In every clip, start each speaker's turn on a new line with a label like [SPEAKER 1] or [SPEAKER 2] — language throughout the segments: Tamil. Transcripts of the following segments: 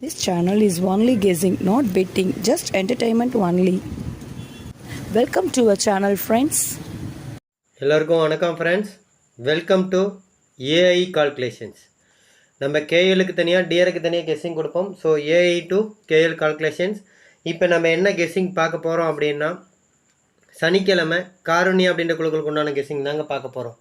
[SPEAKER 1] This channel is only guessing, not betting, just entertainment only. Welcome to our channel, friends.
[SPEAKER 2] எல்லோருக்கும் வணக்கம் friends welcome to AI calculations நம்ம கேஎலுக்கு தனியாக டிஆருக்கு தனியாக கெஸ்ஸிங் கொடுப்போம். So AI to KL calculations இப்போ நம்ம என்ன கெஸ்ஸிங் பார்க்க போகிறோம் அப்படின்னா சனிக்கிழமை காருண்யா அப்படின்ற குழுக்களுக்கு உண்டான கெஸ்ஸிங் தாங்க பார்க்க போகிறோம்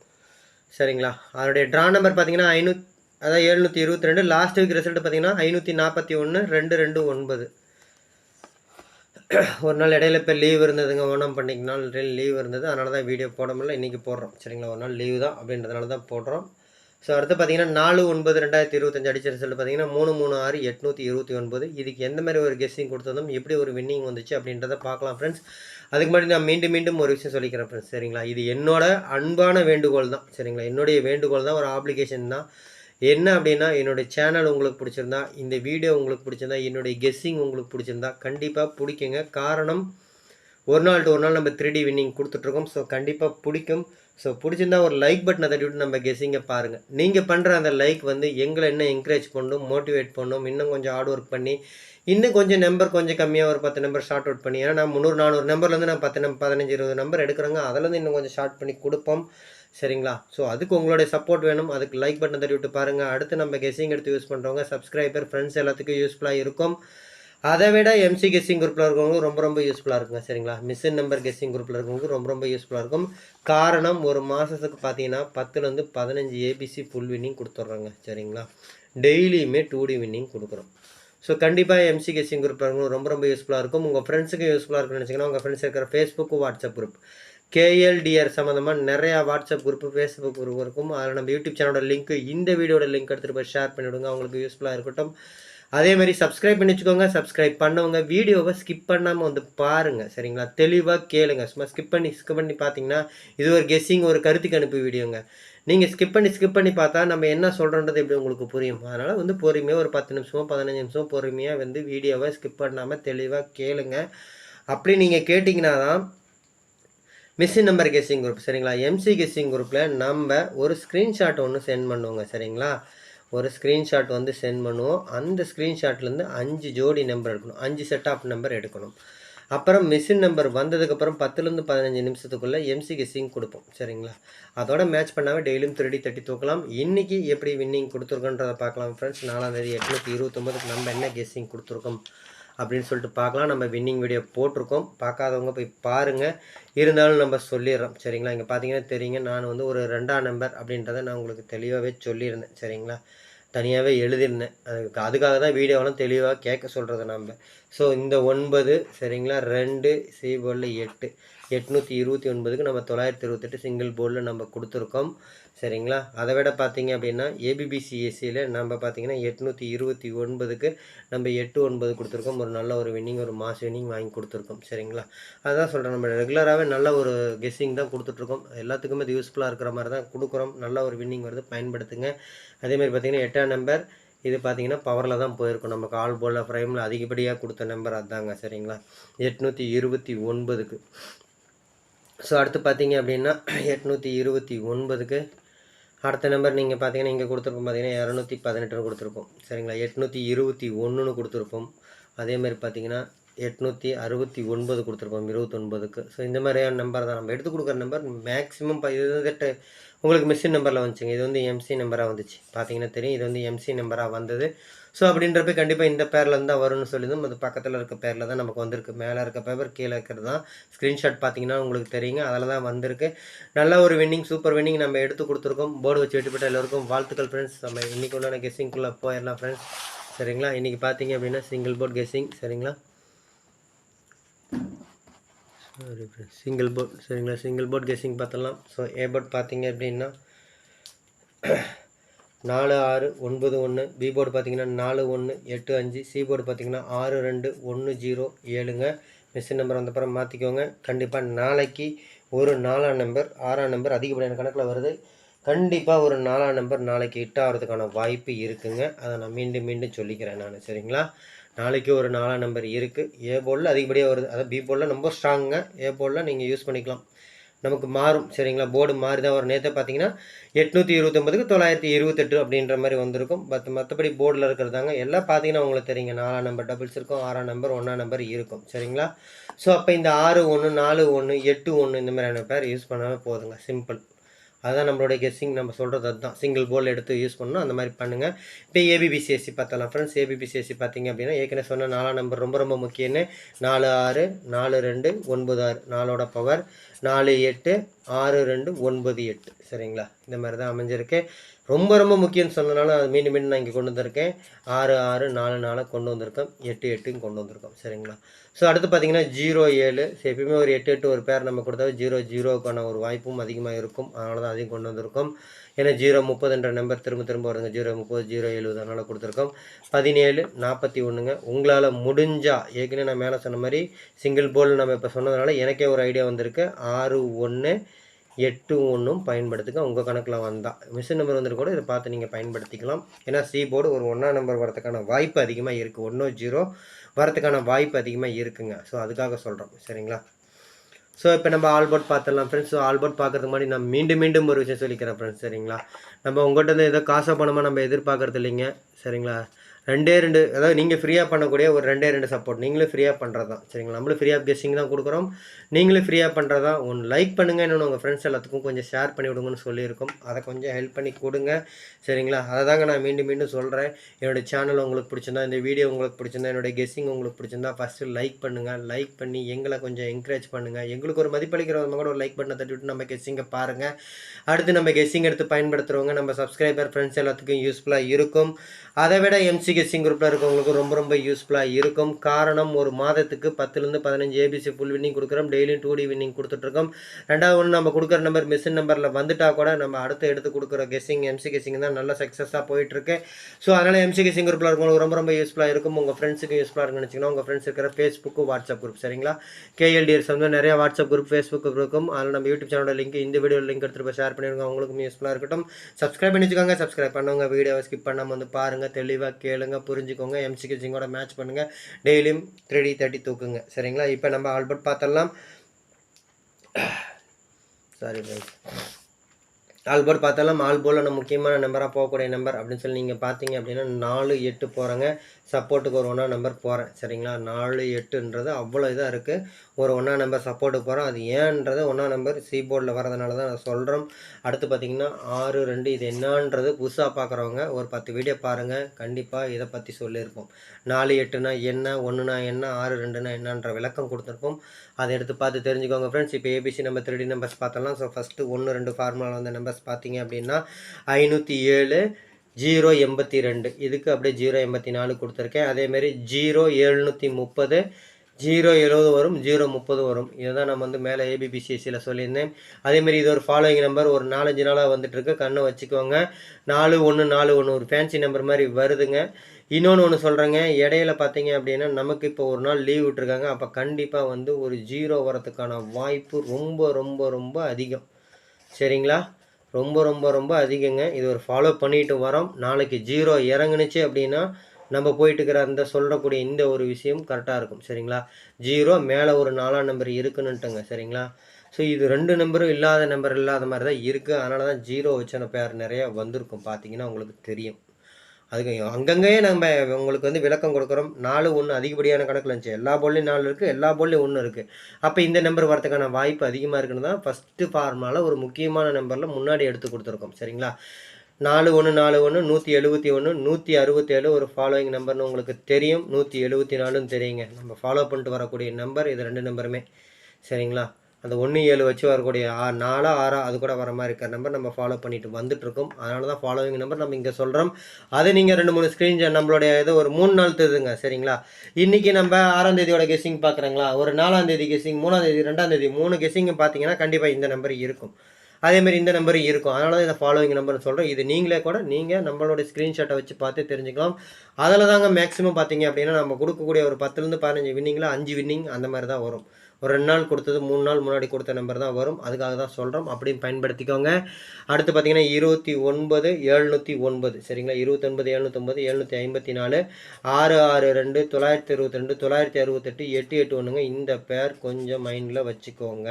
[SPEAKER 2] சரிங்களா? அதோடைய ட்ரா நம்பர் பார்த்தீங்கன்னா ஐநூத் அதாவது எழுநூற்றி இருபத்தி ரெண்டு. லாஸ்ட் வீக் ரிசல்ட் பார்த்தீங்கன்னா ஐநூற்றி நாற்பத்தி ஒன்று ரெண்டு ரெண்டு ஒன்பது. ஒரு நாள் இடையில இப்போ லீவ் இருந்ததுங்க ஓணம் பண்டிகை நாள் லீவ் இருந்தது. அதனால தான் வீடியோ போட முடியல. இன்றைக்கி போடுறோம். சரிங்களா? ஒரு நாள் லீவு தான் அப்படின்றதுனால தான் போடுறோம். ஸோ அடுத்து பார்த்தீங்கன்னா நாலு ஒன்பது ரெண்டாயிரத்தி இருபத்தஞ்சு அடிச்ச ரிசல்ட் பார்த்தீங்கன்னா மூணு மூணு ஆறு எட்நூற்றி இருபத்தி ஒன்பது. இதுக்கு எந்த மாதிரி ஒரு கெஸ்ஸிங் கொடுத்ததும் எப்படி ஒரு வின்னிங் வந்துச்சு அப்படின்றத பார்க்கலாம் ஃப்ரெண்ட்ஸ் அதுக்கு முன்னாடி நான் மீண்டும் மீண்டும் ஒரு விஷயம் சொல்லிக்கிறேன் ஃப்ரெண்ட்ஸ் சரிங்களா? இது என்னோட அன்பான வேண்டுகோள் தான் சரிங்களா? என்னுடைய வேண்டுகோள் தான் ஒரு ஆப்ளிகேஷன் தான். என்ன அப்படின்னா என்னுடைய சேனல் உங்களுக்கு பிடிச்சிருந்தா இந்த வீடியோ உங்களுக்கு பிடிச்சிருந்தா என்னுடைய கெஸ்ஸிங் உங்களுக்கு பிடிச்சிருந்தா கண்டிப்பாக பிடிக்குங்க. காரணம் ஒரு நாள் டு ஒரு நாள் நம்ம த்ரீ டி வின்னிங் கொடுத்துட்ருக்கோம். ஸோ கண்டிப்பாக பிடிக்கும். ஸோ பிடிச்சிருந்தா ஒரு லைக் பட்டனை தட்டி விட்டு நம்ம கெஸ்ஸிங்கை பாருங்கள் நீங்கள் பண்ணுற அந்த லைக் வந்து எங்களை இன்னும் என்கரேஜ் பண்ணும் மோட்டிவேட் பண்ணும் இன்னும் கொஞ்சம் ஹார்ட் ஒர்க் பண்ணி இன்னும் கொஞ்சம் நம்பர் கொஞ்சம் கம்மியாக ஒரு பத்து நம்பர் ஷார்ட் அவுட் பண்ணி ஏன்னா நான் முந்நூறு நானூறு நம்பர்லேருந்து நான் பத்து நம்பர் பதினஞ்சு இருபது நம்பர் எடுக்கிறேங்க. அதிலேருந்து இன்னும் கொஞ்சம் ஷார்ட் பண்ணி கொடுப்போம். சரிங்களா? ஸோ அதுக்கு உங்களுடைய சப்போர்ட் வேணும். அதுக்கு லைக் பட்டன் தட்டி விட்டு பாருங்கள் அடுத்து நம்ம கெஸ்ஸிங் எடுத்து யூஸ் பண்ணுறவங்க சப்ஸ்கிரைபர் ஃப்ரெண்ட்ஸ் எல்லாத்துக்கும் யூஸ்ஃபுல்லாக இருக்கும். அதை விட எம்சி கெஸ்ஸிங் குரூப்பில் இருக்கவங்களுக்கு ரொம்ப ரொம்ப யூஸ்ஃபுல்லாக இருக்குங்க. சரிங்களா? மிஷின் நம்பர் கெஸ்ஸிங் குரூப்பில் இருக்கவங்களுக்கு ரொம்ப ரொம்ப யூஸ்ஃபுல்லாக இருக்கும். காரணம் ஒரு மாதத்துக்கு பார்த்தீங்கன்னா பத்துலேருந்து பதினஞ்சு ஏபிசி ஃபுல் வின்னிங் கொடுத்துட்றாங்க சரிங்களா? டெய்லியுமே டூ டி வின்னிங் கொடுக்குறோம். ஸோ கண்டிப்பாக எம்சி கெஸ்ஸிங் குரூப் இருக்கவங்க ரொம்ப ரொம்ப யூஸ்ஃபுல்லாக இருக்கும். உங்கள் ஃப்ரெண்ட்ஸுக்கு யூஸ்ஃபுல்லாக இருக்குன்னு நினச்சிங்கன்னா உங்கள் ஃப்ரெண்ட்ஸ் இருக்கிற ஃபேஸ்புக்கு வாட்ஸ்அப் குரூப் கேஎல்டிஆர் சம்மந்தமாக நிறையா வாட்ஸ்அப் குரூப் ஃபேஸ்புக் குரூப் இருக்கும். அதில் நம்ம யூடியூப் சேனலோட லிங்க் இந்த வீடியோட லிங்க் எடுத்துகிட்டு போய் ஷேர் பண்ணிவிடுங்க. அவங்களுக்கு யூஸ்ஃபுல்லாக இருக்கட்டும். அதே மாதிரி சப்ஸ்கிரைப் பண்ணி வச்சுக்கோங்க. சப்ஸ்கிரைப் பண்ணவங்க வீடியோவை ஸ்கிப் பண்ணாமல் வந்து பாருங்கள் சரிங்களா? தெளிவாக கேளுங்க. சும்மா ஸ்கிப் பண்ணி ஸ்கிப் பண்ணி பார்த்தீங்கன்னா இது ஒரு கெஸ்ஸிங் ஒரு கருத்துக்கு அனுப்பி வீடியோங்க நீங்கள் ஸ்கிப் பண்ணி ஸ்கிப் பண்ணி பார்த்தா நம்ம என்ன சொல்கிறோன்றது எப்படி உங்களுக்கு புரியும்? அதனால் வந்து பொறுமையாக ஒரு பத்து நிமிஷமோ பதினஞ்சு நிமிஷமோ பொறுமையாக வந்து வீடியோவை ஸ்கிப் பண்ணாமல் தெளிவாக கேளுங்க. அப்படி நீங்கள் கேட்டிங்கன்னா தான் மிஸ்ஸின் நம்பர் கெஸ்ஸிங் குரூப் சரிங்களா? எம்சி கெஸ்ஸிங் குரூப்பில் நம்ம ஒரு ஸ்க்ரீன்ஷாட் ஒன்று சென்ட் பண்ணுவோங்க சரிங்களா? ஒரு ஸ்க்ரீன்ஷாட் வந்து சென்ட் பண்ணுவோம். அந்த ஸ்க்ரீன்ஷாட்லேருந்து அஞ்சு ஜோடி நம்பர் எடுக்கணும். அஞ்சு செட் ஆஃப் நம்பர் எடுக்கணும். அப்புறம் மிஷின் நம்பர் வந்ததுக்கப்புறம் பத்துலேருந்து பதினஞ்சு நிமிஷத்துக்குள்ளே எம்சி கெஸ்ஸிங் கொடுப்போம் சரிங்களா? அதோட மேட்ச் பண்ணாமல் டெய்லியும் திருடி தட்டி தூக்கலாம். இன்றைக்கி எப்படி வின்னிங் கொடுத்துருக்கோன்றதை பார்க்கலாம் ஃப்ரெண்ட்ஸ் நாலாம் தேதி எட்நூற்றி இருபத்தொம்போதுக்கு நம்ம என்ன கெஸ்ஸிங் கொடுத்துருக்கோம்? அப்படின்னு சொல்லிட்டு பார்க்கலாம். நம்ம வின்னிங் வீடியோ போட்டிருக்கோம். பார்க்காதவங்க போய் பாருங்கள் இருந்தாலும் நம்ம சொல்லிடுறோம். சரிங்களா? இங்கே பார்த்தீங்கன்னா தெரியுங்க. நான் வந்து ஒரு ரெண்டாம் நம்பர் அப்படின்றத நான் உங்களுக்கு தெளிவாகவே சொல்லியிருந்தேன். சரிங்களா? தனியாகவே எழுதியிருந்தேன். அதுக்கு அதுக்காக தான் வீடியோவெல்லாம் தெளிவாக கேட்க சொல்கிறது நம்ம ஸோ இந்த ஒன்பது சரிங்களா? ரெண்டு சி எட்டு. எட்நூற்றி இருபத்தி ஒன்பதுக்கு நம்ம தொள்ளாயிரத்தி இருபத்தெட்டு சிங்கிள் போர்டில் நம்ம கொடுத்துருக்கோம். சரிங்களா? அதை விட பார்த்தீங்க அப்படின்னா ஏபிபிசிஎஸ்சியில் நம்ம பார்த்தீங்கன்னா எட்நூற்றி இருபத்தி ஒன்பதுக்கு நம்ம எட்டு ஒன்பது கொடுத்துருக்கோம். ஒரு நல்ல ஒரு வின்னிங் ஒரு மாஸ் வின்னிங் வாங்கி கொடுத்துருக்கோம். சரிங்களா? அதுதான் சொல்கிறேன் நம்ம ரெகுலராகவே நல்ல ஒரு கெஸ்ஸிங் தான் கொடுத்துட்ருக்கோம். எல்லாத்துக்குமே இது யூஸ்ஃபுல்லாக இருக்கிற மாதிரி தான் கொடுக்குறோம். நல்ல ஒரு வின்னிங் வருது. பயன்படுத்துங்க. அதேமாதிரி பார்த்தீங்கன்னா எட்டாம் நம்பர் இது பார்த்தீங்கன்னா பவரில் தான் போயிருக்கும். நம்ம கால் போல் ஃப்ரேமில் அதிகப்படியாக கொடுத்த நம்பர் அதாங்க. சரிங்களா? எட்நூற்றி இருபத்தி ஒன்பதுக்கு. ஸோ அடுத்து பார்த்தீங்க அப்படின்னா எட்நூற்றி இருபத்தி ஒன்பதுக்கு அடுத்த நம்பர் நீங்கள் பார்த்தீங்கன்னா இங்கே கொடுத்துருப்போம் பார்த்தீங்கன்னா இரநூத்தி பதினெட்டுன்னு கொடுத்துருப்போம். சரிங்களா? எட்நூற்றி இருபத்தி ஒன்றுன்னு கொடுத்துருப்போம். அதேமாதிரி பார்த்தீங்கன்னா எட்நூற்றி அறுபத்தி ஒன்பது கொடுத்துருப்போம் இருபத்தொன்பதுக்கு. ஸோ இந்த மாதிரியான நம்பர் தான். நம்ம எடுத்து கொடுக்குற நம்பர் மேக்ஸிமம் இது வந்துட்டு உங்களுக்கு மிஷின் நம்பரில் வந்துச்சுங்க. இது வந்து எம்சி நம்பராக வந்துச்சு. பார்த்தீங்கன்னா தெரியும். இது வந்து எம்சி நம்பராக வந்தது. ஸோ அப்படின்றப்ப கண்டிப்பாக இந்த பேர்லேருந்து தான் வரும்னு சொல்லிதும் அது பக்கத்தில் இருக்க பேரில் தான் நமக்கு வந்திருக்கு. மேலே இருக்க பேப்பர் கீழே இருக்கிறது தான். ஸ்க்ரீன்ஷாட் பார்த்தீங்கன்னா உங்களுக்கு தெரியுங்க. அதில் தான் வந்திருக்கு. நல்ல ஒரு வின்னிங் சூப்பர் வின்னிங் நம்ம எடுத்து கொடுத்துருக்கோம். போர்டு வச்சு வெட்டிப்பட்ட எல்லோருக்கும் வாழ்த்துக்கள் ஃப்ரெண்ட்ஸ் நம்ம இன்றைக்கி உண்டான கெஸ்ஸிங்குள்ளே போயிடலாம் ஃப்ரெண்ட்ஸ் சரிங்களா? இன்றைக்கி பார்த்தீங்க அப்படின்னா சிங்கிள் போர்ட் கெஸ்ஸிங் சரிங்களா? சாரி ஃப்ரெண்ட்ஸ் சிங்கிள் போர்ட் சரிங்களா? சிங்கிள் போர்ட் கெஸ்ஸிங் பார்த்தலாம் ஸோ ஏ போர்ட் பார்த்தீங்க அப்படின்னா நாலு ஆறு ஒன்பது ஒன்று பி போர்டு பார்த்தீங்கன்னா நாலு ஒன்று எட்டு அஞ்சு சி போர்டு பார்த்தீங்கன்னா ஆறு ரெண்டு ஒன்று ஜீரோ ஏழுங்க. மிஷின் நம்பர் வந்தப்புறம் மாற்றிக்கோங்க கண்டிப்பாக நாளைக்கு ஒரு நாலாம் நம்பர் ஆறாம் நம்பர் அதிகப்படியான கணக்கில் வருது. கண்டிப்பாக ஒரு நாலாம் நம்பர் நாளைக்கு ஹிட் ஆகிறதுக்கான வாய்ப்பு இருக்குங்க. அதை நான் மீண்டும் மீண்டும் சொல்லிக்கிறேன் நான் சரிங்களா? நாளைக்கு ஒரு நாலாம் நம்பர் இருக்குது ஏ போர்டில் அதிகப்படியாக வருது. அதாவது பி போலில் ரொம்ப ஸ்ட்ராங்குங்க ஏ போர்டில் நீங்கள் யூஸ் பண்ணிக்கலாம். நமக்கு மாறும் சரிங்களா? போர்டு மாறி தான் வரும். நேற்று பார்த்தீங்கன்னா எட்நூற்றி இருபத்தொம்பதுக்கு தொள்ளாயிரத்தி இருபத்தெட்டு அப்படின்ற மாதிரி வந்திருக்கும். பட் மற்றபடி போர்டில் இருக்கிறதாங்க எல்லாம் பார்த்தீங்கன்னா உங்களுக்கு தெரியுங்க. நாலாம் நம்பர் டபுள்ஸ் இருக்கும் ஆறாம் நம்பர் ஒன்றாம் நம்பர் இருக்கும். சரிங்களா? ஸோ அப்போ இந்த ஆறு ஒன்று நாலு ஒன்று எட்டு ஒன்று இந்த மாதிரியான பேர் யூஸ் பண்ணாமல் போதுங்க. சிம்பிள் அதுதான் நம்மளுடைய கெஸ்ஸிங் நம்ம சொல்கிறது அதுதான். சிங்கிள் போல் எடுத்து யூஸ் பண்ணணும் அந்த மாதிரி பண்ணுங்கள் இப்போ ஏபிபிசிஎஸ்சி பார்த்தலாம் ஃப்ரெண்ட்ஸ் ஏபிபிசிஎஸ்சி பார்த்தீங்க அப்படின்னா ஏற்கனவே சொன்ன நாலாம் நம்பர் ரொம்ப ரொம்ப முக்கியம்னு. நாலு ஆறு நாலு ரெண்டு ஒன்பது ஆறு. நாலோட பவர் நாலு எட்டு ஆறு ரெண்டு ஒன்பது எட்டு. சரிங்களா? இந்த மாதிரி தான் அமைஞ்சிருக்கு. ரொம்ப ரொம்ப முக்கியம்னு சொன்னனால அது மீண்டும் மீண்டும் நான் இங்கே கொண்டு வந்திருக்கேன். ஆறு ஆறு நாலு நாலு கொண்டு வந்திருக்கோம். எட்டு எட்டுன்னு கொண்டு வந்திருக்கோம். சரிங்களா? ஸோ அடுத்து பார்த்தீங்கன்னா ஜீரோ ஏழு. ஸோ எப்பயுமே ஒரு எட்டு எட்டு ஒரு பேர் நம்ம கொடுத்தா ஜீரோ ஜீரோக்கான ஒரு வாய்ப்பும் அதிகமாக இருக்கும். அதனால தான் அதையும் கொண்டு வந்திருக்கோம். ஏன்னா ஜீரோ முப்பதுன்ற நம்பர் திரும்ப திரும்ப வருங்க. ஜீரோ முப்பது ஜீரோ எழுபது அதனால் கொடுத்துருக்கோம். பதினேழு நாற்பத்தி ஒன்றுங்க உங்களால் முடிஞ்சால் ஏற்கனவே நான் மேலே சொன்ன மாதிரி சிங்கிள் போல் நம்ம இப்போ சொன்னதுனால எனக்கே ஒரு ஐடியா வந்திருக்கு. ஆறு ஒன்று எட்டு ஒன்றும் பயன்படுத்துங்க உங்கள் கணக்கில் வந்தால் மிஷின் நம்பர் வந்துட்டு கூட இதை பார்த்து நீங்கள் பயன்படுத்திக்கலாம். ஏன்னா சி போர்டு ஒரு ஒன்றா நம்பர் வரதுக்கான வாய்ப்பு அதிகமாக இருக்குது ஒன்றோ ஜீரோ வரதுக்கான வாய்ப்பு அதிகமாக இருக்குங்க. ஸோ அதுக்காக சொல்கிறோம் சரிங்களா? ஸோ இப்போ நம்ம ஆல்போர்ட் பார்த்துடலாம் ஃப்ரெண்ட்ஸ் ஸோ ஆல்போர்ட் பார்க்குறதுக்கு முன்னாடி நான் மீண்டும் மீண்டும் ஒரு விஷயம் சொல்லிக்கிறேன் ஃப்ரெண்ட்ஸ் சரிங்களா? நம்ம உங்கள்கிட்ட இருந்து ஏதோ காசை பணமாக நம்ம எதிர்பார்க்குறது இல்லைங்க. சரிங்களா? ரெண்டே ரெண்டு அதாவது நீங்கள் ஃப்ரீயாக பண்ணக்கூடிய ஒரு ரெண்டே ரெண்டு சப்போர்ட் நீங்களும் ஃப்ரீயாக பண்ணுறது தான் சரிங்களா? நம்மளும் ஃப்ரீ ஆஃப் கெஸ்டிங் தான் கொடுக்குறோம். நீங்களும் ஃப்ரீயாக பண்ணுறது தான் ஒன்று லைக் பண்ணுங்கள் இன்னொன்று உங்கள் ஃப்ரெண்ட்ஸ் எல்லாத்துக்கும் கொஞ்சம் ஷேர் பண்ணி விடுங்கன்னு சொல்லியிருக்கோம். அதை கொஞ்சம் ஹெல்ப் பண்ணி கொடுங்க. சரிங்களா? அதை தாங்க நான் மீண்டும் மீண்டும் சொல்கிறேன் என்னோடய சேனல் உங்களுக்கு பிடிச்சிருந்தா இந்த வீடியோ உங்களுக்கு பிடிச்சிருந்தா என்னோடய கெஸ்டிங் உங்களுக்கு பிடிச்சிருந்தா ஃபஸ்ட்டு லைக் பண்ணுங்கள் லைக் பண்ணி எங்களை கொஞ்சம் என்கரேஜ் பண்ணுங்கள் எங்களுக்கு ஒரு மதிப்பளிக்கிறவங்க கூட ஒரு லைக் பண்ண தட்டி விட்டு நம்ம கெஸ்டிங்கை பாருங்கள் அடுத்து நம்ம கெஸ்டிங் எடுத்து பயன்படுத்துகிறவங்க நம்ம சப்ஸ்கிரைபர் ஃப்ரெண்ட்ஸ் எல்லாத்துக்கும் யூஸ்ஃபுல்லாக இருக்கும். அதை விட எம்சி கெஸ்ஸிங் குரூப்பில் இருக்கவங்களுக்கு ரொம்ப ரொம்ப யூஸ்ஃபுல்லாக இருக்கும். காரணம் ஒரு மாதத்துக்கு பத்துலேருந்து பதினஞ்சு ஏபிசி ஃபுல் வின்னிங் கொடுக்குறோம். டெய்லியும் டூ டி வின்னிங் கொடுத்துட்ருக்கோம். ரெண்டாவது ஒன்று நம்ம கொடுக்குற நம்பர் மிஷின் நம்பரில் வந்துட்டால் கூட நம்ம அடுத்து எடுத்து கொடுக்குற கெஸ்ஸிங் எம்சி கெஸ்ஸிங் தான் நல்ல சக்ஸஸாக போயிட்டுருக்கு ஸோ அதனால் எம்சி கெஸ்ஸிங் குரூப்பில் இருக்கவங்களுக்கு ரொம்ப ரொம்ப யூஸ்ஃபுல்லாக இருக்கும். உங்கள் ஃப்ரெண்ட்ஸுக்கு யூஸ்ஃபுல்லாக இருக்குன்னு நினச்சிங்கன்னா உங்கள் ஃப்ரெண்ட்ஸ் இருக்கிற ஃபேஸ்புக்கு வாட்ஸ்அப் குரூப் சரிங்களா? கேஎல்டிஎஸ் வந்து நிறைய வாட்ஸ்அப் குரூப் ஃபேஸ்புக் இருக்கும். அதில் நம்ம யூடியூப் சேனலோட லிங்க் இந்த வீடியோ லிங்க் எடுத்துகிட்டு போய் ஷேர் பண்ணிடுங்க. அவங்களுக்கும் யூஸ்ஃபுல்லாக இருக்கட்டும். சப்ஸ்கிரைப் பண்ணி வச்சுக்கோங்க சப்ஸ்கிரைப் பண்ணுவாங்க வீடியோவை ஸ்கிப் பண்ணாமல் வந்து பாருங்கள் தெளிவாக கேளுங்க. புரிஞ்சுக்கோங்க எம்சி கெஸ்ஸிங்கோட மேட்ச் பண்ணுங்கள் டெய்லியும் த்ரீ தேர்ட்டி தூக்குங்க. சரிங்களா? இப்போ நம்ம ஆல்பர்ட் பார்த்தரலாம் சாரி ஆல்போர்ட் பார்த்தாலும் ஆல்போர்டில் நம்ம முக்கியமான நம்பராக போகக்கூடிய நம்பர் அப்படின்னு சொல்லி நீங்கள் பார்த்தீங்க அப்படின்னா நாலு எட்டு போகிறேங்க சப்போர்ட்டுக்கு ஒரு ஒன்றா நம்பர் போகிறேன் சரிங்களா? நாலு எட்டுன்றது அவ்வளோ இதாக இருக்குது ஒரு ஒன்றா நம்பர் சப்போர்ட்டுக்கு போகிறோம் அது ஏன்றது ஒன்றா நம்பர் சி போர்டில் வரதுனால தான் நான் சொல்கிறோம் அடுத்து பார்த்தீங்கன்னா ஆறு ரெண்டு இது என்னன்றது புதுசாக பார்க்குறவங்க ஒரு பத்து வீடியோ பாருங்கள் கண்டிப்பாக இதை பற்றி சொல்லியிருப்போம். நாலு எட்டுனா என்ன ஒன்றுனா என்ன ஆறு ரெண்டுனா என்னன்ற விளக்கம் கொடுத்துருப்போம். அதை எடுத்து பார்த்து தெரிஞ்சுக்கோங்க ஃப்ரெண்ட்ஸ் இப்போ ஏபிசி நம்பர் த்ரீ நம்பர்ஸ் பார்த்தலாம் ஸோ ஃபஸ்ட்டு ஒன்று ரெண்டு ஃபார்முலாவில் வந்த நம்பர்ஸ் பார்த்தீங்க அப்படின்னா ஐநூற்றி ஏழு ஜீரோ எண்பத்தி ரெண்டு. இதுக்கு அப்படியே ஜீரோ எண்பத்தி நாலு கொடுத்துருக்கேன். அதேமாரி ஜீரோ எழுநூற்றி முப்பது ஜீரோ எழுபது வரும் ஜீரோ முப்பது வரும். இதுதான் நம்ம வந்து மேலே ஏபிபிசிஎஸ்சியில் சொல்லியிருந்தேன். அதேமாரி இது ஒரு ஃபாலோயிங் நம்பர் ஒரு நாலஞ்சு நாளாக வந்துட்டுருக்கு. கண்ணை வச்சுக்கோங்க. நாலு ஒன்று நாலு ஒன்று ஒரு ஃபேன்சி நம்பர் மாதிரி வருதுங்க. இன்னொன்று ஒன்று சொல்கிறேங்க இடையில பார்த்தீங்க அப்படின்னா நமக்கு இப்போ ஒரு நாள் லீவ் விட்டுருக்காங்க. அப்போ கண்டிப்பாக வந்து ஒரு ஜீரோ வரத்துக்கான வாய்ப்பு ரொம்ப ரொம்ப ரொம்ப அதிகம். சரிங்களா? ரொம்ப ரொம்ப ரொம்ப அதிகங்க. இது ஒரு ஃபாலோ பண்ணிட்டு வரோம். நாளைக்கு ஜீரோ இறங்குனுச்சு அப்படின்னா நம்ம போயிட்டு இருக்கிற அந்த சொல்லக்கூடிய இந்த ஒரு விஷயம் கரெக்டாக இருக்கும். சரிங்களா? ஜீரோ மேலே ஒரு நாலாம் நம்பர் இருக்குன்னுட்டுங்க. சரிங்களா? ஸோ இது ரெண்டு நம்பரும் இல்லாத நம்பர் இல்லாத மாதிரி தான் இருக்குது அதனால தான் ஜீரோ வச்சன பேர் நிறையா வந்திருக்கும். பார்த்தீங்கன்னா உங்களுக்கு தெரியும். அதுக்கு அங்கங்கேயே நம்ம உங்களுக்கு வந்து விளக்கம் கொடுக்குறோம். நாலு ஒன்று அதிகப்படியான கணக்கில் இருந்துச்சு. எல்லா போல்லையும் நாலு இருக்குது எல்லா போல்லையும் ஒன்று இருக்குது அப்போ இந்த நம்பர் வரதுக்கான வாய்ப்பு அதிகமாக இருக்குன்னு தான் ஃபஸ்ட்டு ஃபார்முலாவில் ஒரு முக்கியமான நம்பரில் முன்னாடி எடுத்து கொடுத்துருக்கோம். சரிங்களா? நாலு ஒன்று நாலு ஒன்று நூற்றி எழுபத்தி ஒன்று நூற்றி அறுபத்தேழு ஒரு ஃபாலோயிங் நம்பர்னு உங்களுக்கு தெரியும். நூற்றி எழுபத்தி நாலுன்னு தெரியுங்க. நம்ம ஃபாலோ பண்ணிட்டு வரக்கூடிய நம்பர் இது ரெண்டு நம்பருமே சரிங்களா? அந்த ஒன்று ஏழு வச்சு வரக்கூடிய ஆ நாலா ஆறா அது கூட வர மாதிரி இருக்கிற நம்பர் நம்ம ஃபாலோ பண்ணிட்டு வந்துட்டுருக்கோம். அதனால தான் ஃபாலோவிங் நம்பர் நம்ம இங்கே சொல்கிறோம் அதை நீங்கள் ரெண்டு மூணு ஸ்க்ரீன் நம்மளுடைய இது ஒரு மூணு நாள் தெரியுதுங்க சரிங்களா? இன்றைக்கி நம்ம ஆறாம் தேதியோட கெஸ்ஸிங் பார்க்குறாங்களா? ஒரு நாலாம் தேதி கெஸ்ஸிங் மூணாம் தேதி ரெண்டாம் தேதி மூணு கெஸ்ஸிங் பார்த்தீங்கன்னா கண்டிப்பாக இந்த நம்பர் இருக்கும். அதேமாதிரி இந்த நம்பரும் இருக்கும். அதனால தான் இதை ஃபாலோவிங் நம்பர்னு சொல்கிறோம் இது நீங்களே கூட நீங்கள் நம்மளோட ஸ்க்ரீன்ஷாட்டை வச்சு பார்த்து தெரிஞ்சுக்கலாம். அதில் தாங்க மேக்ஸிமம் பார்த்தீங்க அப்படின்னா நம்ம கொடுக்கக்கூடிய ஒரு பத்துலேருந்து பதினஞ்சு வின்னிங்கில் அஞ்சு வின்னிங் அந்த மாதிரி தான் வரும். ஒரு ரெண்டு நாள் கொடுத்தது மூணு நாள் முன்னாடி கொடுத்த நம்பர் தான் வரும். அதுக்காக தான் சொல்கிறோம் அப்படின்னு பயன்படுத்திக்கோங்க. அடுத்து பார்த்தீங்கன்னா இருபத்தி ஒன்பது எழுநூற்றி ஒன்பது. சரிங்களா? இருபத்தொன்பது எழுநூற்றொம்பது எழுநூற்றி ஐம்பத்தி நாலு ஆறு ஆறு ரெண்டு தொள்ளாயிரத்தி இருபத்தி ரெண்டு தொள்ளாயிரத்தி அறுபத்தெட்டு எட்டு எட்டு ஒன்றுங்க இந்த பேர் கொஞ்சம் மைண்டில் வச்சுக்கோங்க.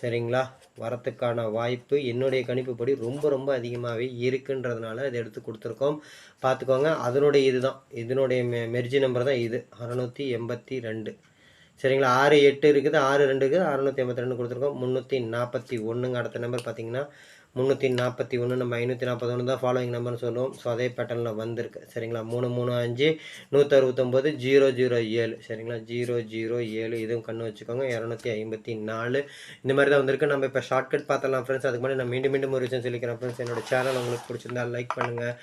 [SPEAKER 2] சரிங்களா? வரத்துக்கான வாய்ப்பு என்னுடைய கணிப்புப்படி ரொம்ப ரொம்ப அதிகமாகவே இருக்குன்றதுனால இதை எடுத்து கொடுத்துருக்கோம். பார்த்துக்கோங்க. அதனுடைய இதுதான் இதனுடைய மெ மெர்ஜி நம்பர் தான் இது. அறநூற்றி எண்பத்தி ரெண்டு. சரிங்களா? ஆறு எட்டு இருக்குது ஆறு ரெண்டு இருக்குது அறநூற்றி எண்பத்தி ரெண்டு கொடுத்துருக்கோம். முந்நூற்றி நாற்பத்தி ஒன்றுங்க அடுத்த நம்பர் பார்த்தீங்கன்னா முந்நூற்றி நாற்பத்தி ஒன்று நம்ம ஐநூற்றி நாற்பது ஒன்று தான் ஃபாலோவிங் நம்பர்னு சொல்லுவோம். ஸோ அதே பேட்டர்னில் வந்திருக்கு. சரிங்களா? மூணு மூணு அஞ்சு நூற்றறுபத்தொம்போது ஜீரோ ஜீரோ ஏழு. சரிங்களா? ஜீரோ ஜீரோ ஏழு. இதுவும் கண்ணு வச்சுக்கோங்க. இரநூத்தி ஐம்பத்தி நாலு. இந்த மாதிரி தான் வந்திருக்கு. நம்ம இப்போ ஷார்ட்கட் பார்த்தலாம் ஃப்ரெண்ட்ஸ் அதுக்கு முன்னாடி நான் மீண்டும் மீண்டும் ஒரு விஷயம் சொல்லிக்கிறேன் ஃப்ரெண்ட்ஸ் என்னோட சேனல் உங்களுக்கு பிடிச்சிருந்தா லைக் பண்ணுங்கள்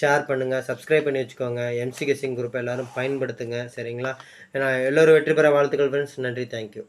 [SPEAKER 2] ஷேர் பண்ணுங்கள் சப்ஸ்கிரைப் பண்ணி வச்சுக்கோங்க. எம்சி கெஸிங் குரூப் எல்லாரும் பயன்படுத்துங்க. சரிங்களா? நான் எல்லோரும் வெற்றி பெற வாழ்த்துக்கள் ஃப்ரெண்ட்ஸ் நன்றி. தேங்க்யூ